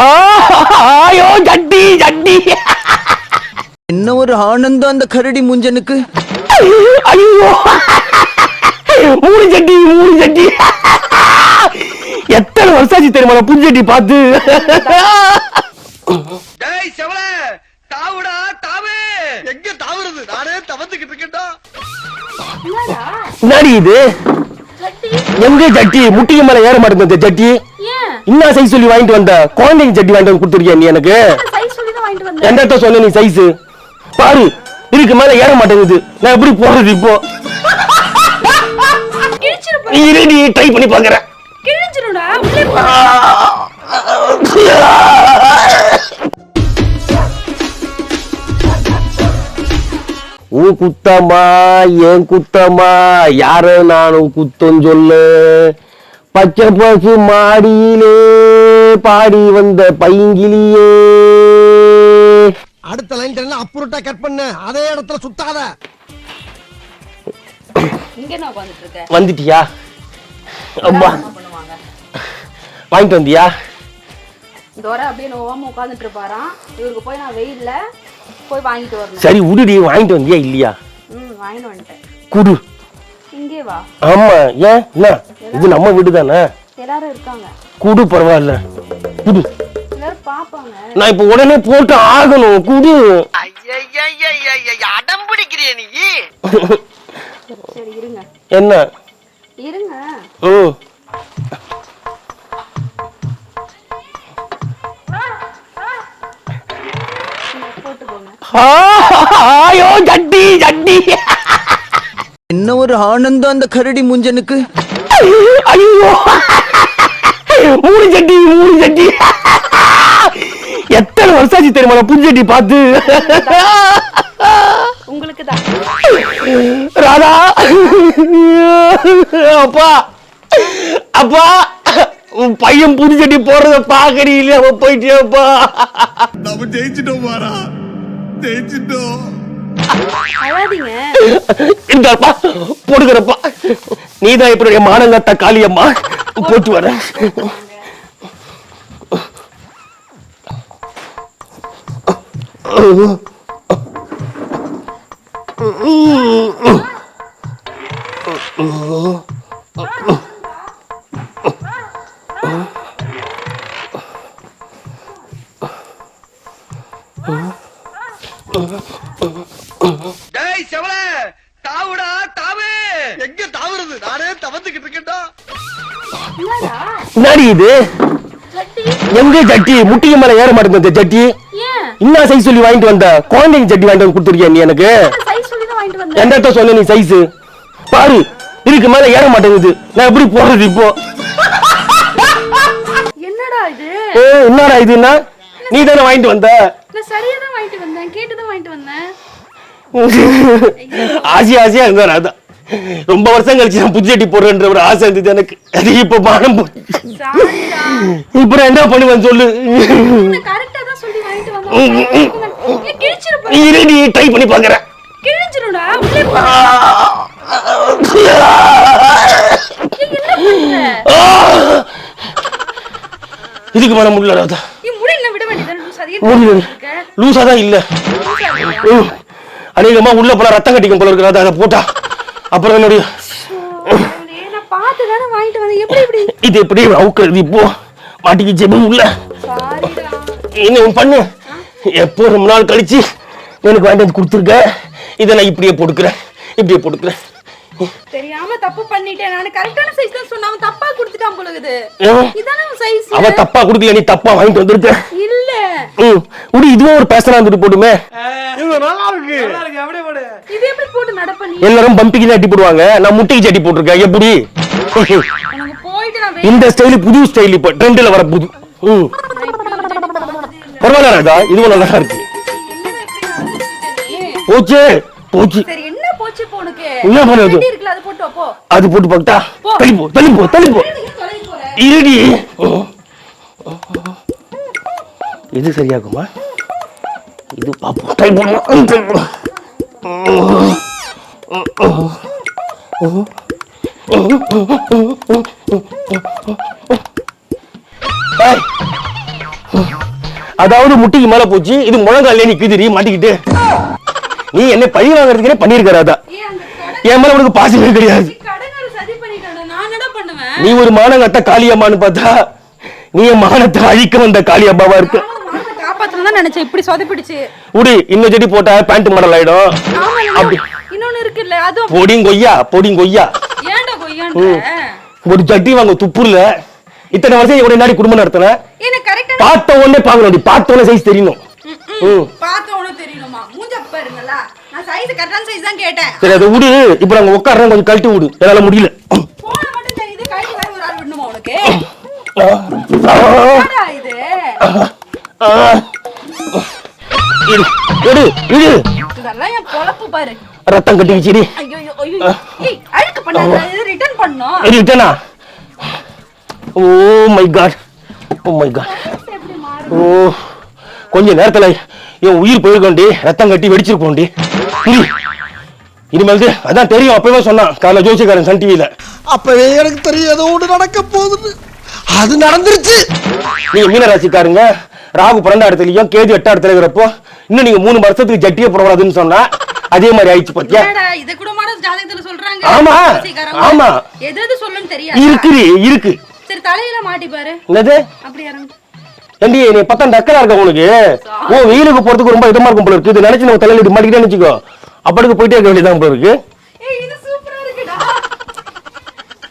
ஐயோ ஜட்டி ஜட்டி. என்ன ஒரு ஆனந்தம் அந்த கரடி முஞ்சனுக்கு? ஐயோ. மூணு சட்டி மூணு சட்டி எத்தனை வருஷாச்சு தெரியுமா நான் புது சட்டி பார்த்து? டேய் செவல தாவுடா தாவு. எங்க தாவுறது? நானே தவந்துகிட்டு இருக்கேன்டா. என்னடி இது? எங்க சட்டி முட்டிக்கு மேல ஏற மாட்டேங்குது இந்த என்ன சைஸ் சொல்லி வாங்கிட்டு வந்த? குழந்தைங்க சட்டி வாங்கிட்டு வந்து கொடுத்துருக்கியா நீ எனக்கு? எந்த சொன்ன நீ சைஸ் பாரு இதுக்கு மேல ஏற மாட்டேங்குது. நான் எப்படி போறது இப்போ? நீ இரு, நீ ட்ரை பண்ணி பாக்குறேன். உன் குத்தமா ஏன் குத்தமா யார நானும் குத்தம் சொல்லு? பச்சை பசு மாடியிலே பாடி வந்த பைங்கிலியே அடுத்த லைன் தெரியல அப்புறட்டா கட் பண்ண. அதே இடத்துல சுத்தாத. இங்க என்ன உட்கார்ந்துட்டு இருக்க வந்துட்டியா அம்மா. பண்ணுவாங்க. வாங்கிட்டு வந்தியா? வர அப்படியே நோவாம உட்கார்ந்துட்டு இருப்பாராம் இவருக்கு போய் நான் வெயில்ல போய் வாங்கிட்டு வரணும். சரி உடுடி வாங்கிட்டு வந்தியா இல்லையா? ம் வாங்கிட்டு வந்துட்டேன். குடு. இங்கே வா. ஆமா ஏன்? என்ன? இது நம்ம வீடு தானே? எல்லாரும் இருக்காங்க. குடு பரவாயில்ல. குடு. எல்லாரும் பாப்பாங்க. நான் இப்ப உடனே போட்டு ஆகணும். குடு. அடம் பிடிக்கிறிய நீ? சரி இருங்க. என்ன? இருங்க. ம் போட்டுக்கோங்க ஐயோ ஜட்டி ஜட்டி. என்ன ஒரு ஆனந்தம் அந்த கரடி முஞ்சனுக்கு? ஐயோ. மூணு சட்டி மூணு சட்டி எத்தனை வருஷாச்சு தெரியுமா நான் புது சட்டி பார்த்து? உங்களுக்கு தான் ராதா. அப்பா. அப்பா. உன் பையன் புது சட்டி போறத பாக்கறீங்களே அவன் போயிட்டியாப்பா? நம்ம ஜெயிச்சிட்டோம் மாறா. ஜெயிச்சிட்டோம். இந்தாப்பா போடுகிறப்பா. நீதான் இப்படி மானங்கட்ட காளியம்மா. போட்டு வரேன் டேய் இருக்கேன்டா என்னடா? இது? எங்க சட்டி முட்டிக்கு மேல ஏற மாட்டேங்குது ஏன்? என்ன சைஸ் சொல்லி வாங்கிட்டு வந்த? குழந்தைங்க சட்டி வாங்கிட்டு வந்து கொடுத்துருக்கியா நீ எனக்கு? சைஸ் சொல்லி தான் வாங்கிட்டு வந்தேன் எந்த சொன்ன நீ சைஸ் பாரு இதுக்கு மேல ஏற மாட்டேங்குது. நான் எப்படி போறது இப்போ? என்னடா இது? ஏ என்னடா இதுன்னா நீ தானே வாங்கிட்டு வந்த? நான் சரியா தான் வாங்கிட்டு வந்தேன். கேட்டு தான் வாங்கிட்டு வந்தேன். ஆசை ஆசையா இருந்தார் அதான் ரொம்ப வருஷம் கழிச்சு நான் புது சட்டி போடுறேன்ற ஒரு ஆசை இருந்தது எனக்கு. அது இப்ப மானம் இப்ப நான் என்ன பண்ணுவேன் சொல்லு. நீ ட்ரை பண்ணி பாக்குறேன். இதுக்கு மேல முடியல ராதா லூசா தான் இல்ல. அநேகமா உள்ள போனா ரத்தம் கட்டிக்கும் போல இருக்கு. ராதா அதை போட்டா. அப்புறம் என்னுடைய நான் பார்த்து தானே வாங்கிட்டு வந்தேன். எப்படி இப்படி? இது எப்படி அவுக்கிறது? இப்போ மாட்டிக்கு ஜெபம் உள்ள சாரிடா. என்ன பண்ணு? எப்போ ரொம்ப நாள் கழிச்சு எனக்கு வாங்கிட்டு வந்து கொடுத்துருக்க? இதை நான் இப்படியே போட்டுக்கிறேன். இப்படியே போட்டுக்கிறேன். தெரியாம தப்பு பண்ணிட்டேன் நான். கரெக்டான சைஸ் தான் சொன்னா அவன் தப்பா கொடுத்துட்டான் போலகுது ஏன்? இதானே சைஸ் அவ தப்பா கொடுக்கல நீ தப்பா வாங்கிட்டு வந்திருக்க. இல்ல. உடி இதுவும் ஒரு பேசலாம் இருந்துட்டு போட்டுமே. நல்லா இருக்கு. நல்லா இருக்கு. அப்படியே போடு இது எப்படி போட்டு நடப்ப நீ எல்லாரும் பம்பிக்கு அட்டி போடுவாங்க. நான் முட்டைக்கு சட்டி போட்டிருக்கேன். எப்படி? இந்த ஸ்டைல் புது ஸ்டைல் இப்போ. ட்ரெண்டில் வர புது. பரவாயில்ல ராஜா. இதுவும் நல்லா இருக்கு? போச்சு. போச்சு. என்ன பண்ணுது? அது போட்டு வா, போ. அது போட்டு பார்க்கட்டா தள்ளி போ தள்ளி போ தள்ளி போ. இருடி. இது சரியாகுமா? இது பாப்போம். ட்ரை பண்ணுவோம் அதாவது முட்டிக்கு மேல போச்சு இது முழங்காலே நிக்குதுடி மாட்டிக்கிட்டு. நீ என்ன பழி வாங்குறதுக்கே பண்ணிருக்காரு அதான். என் மேல உனக்கு பாசமே கிடையாது. நீ ஒரு மானங்கட்ட காளியம்மான்னு பார்த்தா நீ என் மானத்தை அழிக்க வந்த காளியம்மாவா இருக்க. காப்பாத்தணும் நினைச்சேன். இப்படி சொதப்பிடுச்சு. உடி இன்னும் செடி போட்டா பேண்ட் மாடல் ஆயிடும். அப்படி இருக்குல்ல அதுவும் பொடிங் கொய்யா பொடிங் கொய்யா. ஏன்டா கொய்யான்ற? ஒரு சட்டி வாங்க துப்புர்ல இத்தனை வருஷம் இவனை நாடி குடும்பம் நடத்தின? எனக்கு கரெக்டா? பார்த்த உடனே பார்க்கணும் பார்த்த உடனே சைஸ் தெரியணும். ம். பார்த்த உனக்கு தெரியணுமா? மூஞ்ச பாருங்களா. நான் சைஸ் கரெக்டான சைஸ் தான் கேட்டேன். சரி அதை விடு. இப்ப நாங்க உட்காடுறோம் கொஞ்சம் கழட்டி விடு. என்னால முடியல. போன மட்டும் தெரியுது கை வேற ஒரு ஆள் விடணுமா உனக்கு? ஆ. ஆ. என்னடா இது? ஆ. இரு, இரு, இரு. இதெல்லாம் என் பொழப்பு பாரு. ரத்தம் கட்டிக்கிச்சிடி. ஐயோ ஐயோ, ஐயோ ஏய் அழுக்கு பண்ணாத. இது ரிட்டர்ன் பண்ணோம் ரிட்டனா oh my god oh my god ஓ கொஞ்ச நேரத்துல என் உயிர் போயிருக்கோண்டி. ரத்தம் கட்டி வெடிச்சிருக்கோண்டி புரி. இனிமேல் அதான் தெரியும். அப்பவே சொன்னான். காலைல ஜோசிக்காரன் சன் டிவியில அப்பவே எனக்கு தெரியும். ஏதோ ஒண்ணு நடக்க போகுது அது நடந்துருச்சு. நீங்க மீனராசிக்காரங்க ராகு பன்னெண்டு இடத்துலயும் கேது எட்டா இடத்துல இருக்கிறப்போ இன்னும் நீங்க மூணு வருஷத்துக்கு ஜட்டியே போடக்கூடாதுன்னு சொன்னா அதே மாதிரி ஆயிடுச்சு பாத்தியா? என்னடா இது கூட மாட ஜாதகத்துல சொல்றாங்க. ஆமா. ஆமா. எது எது தெரியாது. இருக்குது இருக்கு. சரி தலையில மாட்டி பாரு. என்னது? அப்படி ஏண்டி நீ பத்தாம் டக்கரா இருக்க உனக்கு? ஓ வெயிலுக்கு போறதுக்கு ரொம்ப இதமா இருக்கும் போல இருக்கு இது நினைச்சு நம்ம தலையில இப்படி மாட்டிக்கிட்டே வச்சுக்கோ. அப்படிக்கு போயிட்டே இருக்க வேண்டியதான் போல இருக்கு. இது